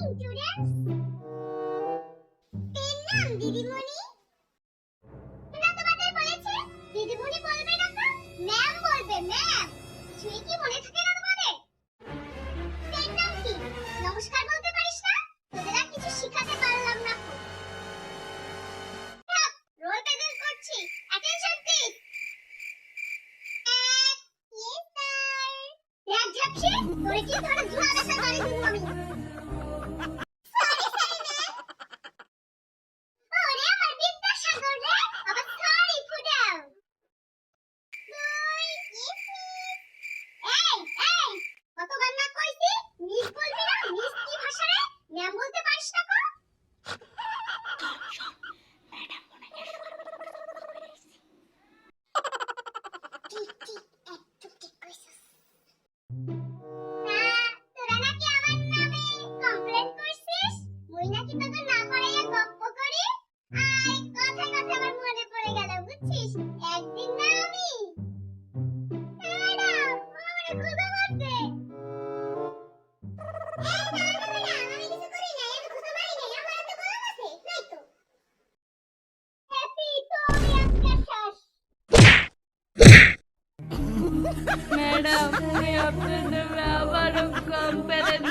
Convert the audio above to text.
Good morning এর নাম দিদিমণি না তোমাদের বলেছে দিদিমণি বলবে না তো ম্যাম বলবে ম্যাম কিছুই কি মনে থাকে না তোমাদের এর নাম কি নমস্কার বলতে পারিস না তোদের আর কিছু শিখাতে পারলাম না রোল প্রেজেন্ট করছি অ্যাটেনশন প্লিজ ইয়েস স্যার দেখ ঝাপসি তোরে কি ধরে ধুলা বেসা গাড়ি দিব আমি? না ম্যাডাম আমি আপনার নামে আবারও কমপ্লেন দিব